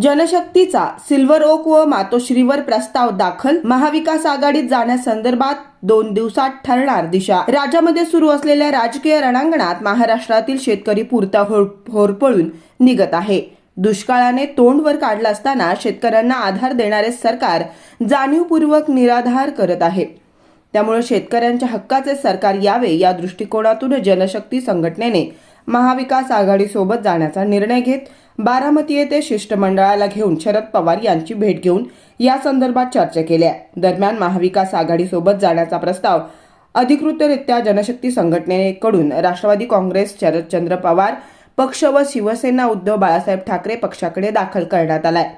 जनशक्तीचा silver okay व मातोश्रीवर प्रस्ताव दाखल. महाविकास आघाडीत जाण्यासंदर्भात दोन दिवसात ठरणार दिशा. राज्यामध्ये सुरू असलेल्या राजकीय रणांगणात महाराष्ट्रातील शेतकरी पुरता होर- होरपळून निघत आहे. दुष्काळाने तोंडवर काढला काढलं असताना शेतकऱ्यांना आधार देणारे सरकार जाणीवपूर्वक निराधार करत आहे. त्यामुळे शेतकऱ्यांच्या हक्काचे सरकार यावे या दृष्टिकोनातून जनशक्ती संघटनेने महाविकास आघाडीसोबत जाण्याचा निर्णय घेत बारामती येथे शिष्टमंडळाला घेऊन शरद पवार यांची भेट घेऊन या संदर्भात चर्चा केल्या दरम्यान महाविकास आघाडीसोबत जाण्याचा प्रस्ताव अधिकृतरित्या जनशक्ती संघटनेकडून राष्ट्रवादी काँग्रेस शरदचंद्र पवार पक्ष व शिवसेना उद्धव बाळासाहेब ठाकरे पक्षाकडे दाखल करण्यात आलाय.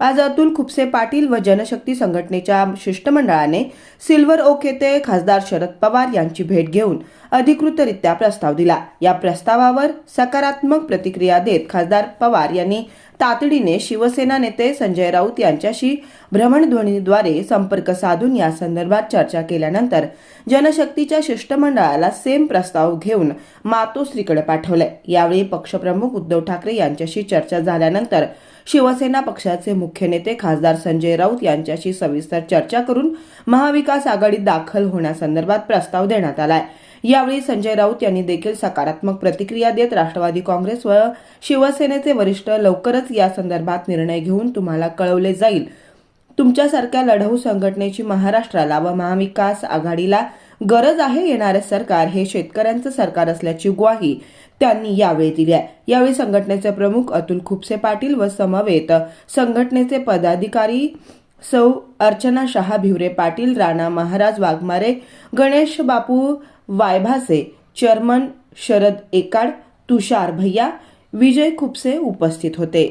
आज अतुल खुपसे पाटील व जनशक्ती संघटनेच्या शिष्टमंडळाने सिल्वर ओक येथे खासदार शरद पवार यांची भेट घेऊन अधिकृतरित्या प्रस्ताव दिला. या प्रस्तावावर सकारात्मक प्रतिक्रिया देत खासदार पवार यांनी तातडीने शिवसेना नेते संजय राऊत यांच्याशी भ्रमणध्वनीद्वारे संपर्क साधून या संदर्भात चर्चा केल्यानंतर जनशक्तीच्या शिष्टमंडळाला सेम प्रस्ताव घेऊन मातोश्रीकडे पाठवले. यावेळी पक्षप्रमुख उद्धव ठाकरे यांच्याशी चर्चा झाल्यानंतर शिवसेना पक्षाचे मुख्य नेते खासदार संजय राऊत यांच्याशी सविस्तर चर्चा करून महाविकास आघाडीत दाखल होण्यासंदर्भात प्रस्ताव देण्यात आलाय. यावेळी संजय राऊत यांनी देखील सकारात्मक प्रतिक्रिया देत राष्ट्रवादी काँग्रेस व शिवसेनेचे वरिष्ठ लवकरच या संदर्भात निर्णय घेऊन तुम्हाला कळवले जाईल. तुमच्यासारख्या लढाऊ संघटनेची महाराष्ट्राला व महाविकास आघाडीला गरज आहे येणारे सरकार हे शेतकऱ्यांचं सरकार असल्याची ग्वाही त्यांनी यावेळी दिली आहे. यावेळी संघटनेचे प्रमुख अतुल खुपसे पाटील व समवेत संघटनेचे पदाधिकारी सौ अर्चना शहा भिवरे पाटील राणा महाराज वाघमारे गणेश बापू वायभासे चर्मन शरद एकाड तुषार भैया विजय खुपसे उपस्थित होते.